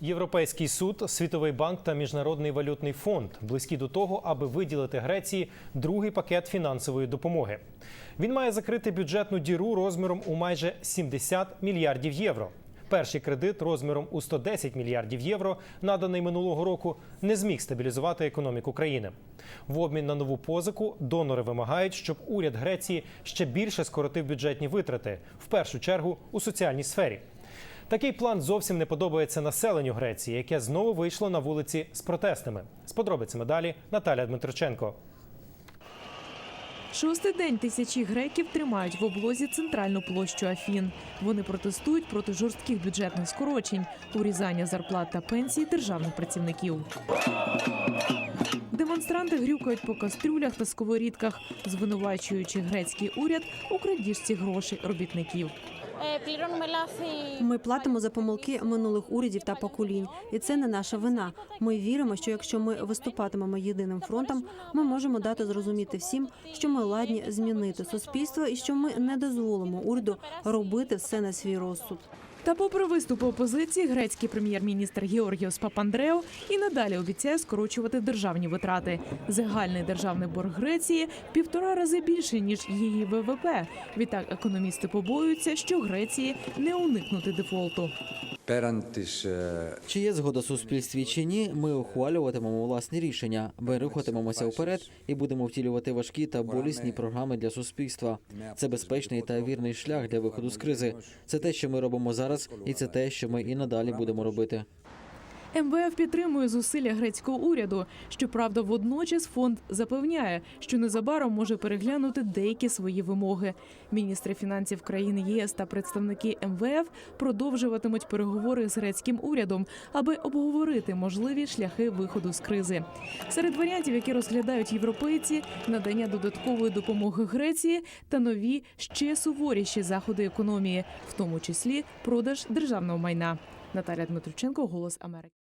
Європейський суд, Світовий банк та Міжнародний валютний фонд близькі до того, аби виділити Греції другий пакет фінансової допомоги. Він має закрити бюджетну діру розміром у майже 70 мільярдів євро. Перший кредит розміром у 110 мільярдів євро, наданий минулого року, не зміг стабілізувати економіку країни. В обмін на нову позику донори вимагають, щоб уряд Греції ще більше скоротив бюджетні витрати, в першу чергу у соціальній сфері. Такий план зовсім не подобається населенню Греції, яке знову вийшло на вулиці з протестами. З подробицями далі Наталя Дмитриченко. Шостий день тисячі греків тримають в облозі центральну площу Афін. Вони протестують проти жорстких бюджетних скорочень, урізання зарплат та пенсій державних працівників. Демонстранти грюкають по кастрюлях та сковорідках, звинувачуючи грецький уряд у крадіжці грошей робітників. Ми платимо за помилки минулих урядів та поколінь, і це не наша вина. Ми віримо, що якщо ми виступатимемо єдиним фронтом, ми можемо дати зрозуміти всім, що ми ладні змінити суспільство і що ми не дозволимо уряду робити все на свій розсуд. Та, попри виступ опозиції, грецький прем'єр-міністр Георгіос Папандрео і надалі обіцяє скорочувати державні витрати. Загальний державний борг Греції півтора рази більше ніж її ВВП. Відтак економісти побоюються, що Греції не уникнути дефолту. Е, чи є згода суспільстві чи ні, ми ухвалюватимемо власні рішення. Ми рухатимемося вперед і будемо втілювати важкі та болісні програми для суспільства. Це безпечний та вірний шлях для виходу з кризи. Це те, що ми робимо зараз зараз, і це те, що ми і надалі будемо робити. МВФ підтримує зусилля грецького уряду. Щоправда, водночас фонд запевняє, що незабаром може переглянути деякі свої вимоги. Міністри фінансів країн ЄС та представники МВФ продовжуватимуть переговори з грецьким урядом, аби обговорити можливі шляхи виходу з кризи. Серед варіантів, які розглядають європейці, надання додаткової допомоги Греції та нові ще суворіші заходи економії, в тому числі продаж державного майна. Наталя Дмитриченко, Голос Америки.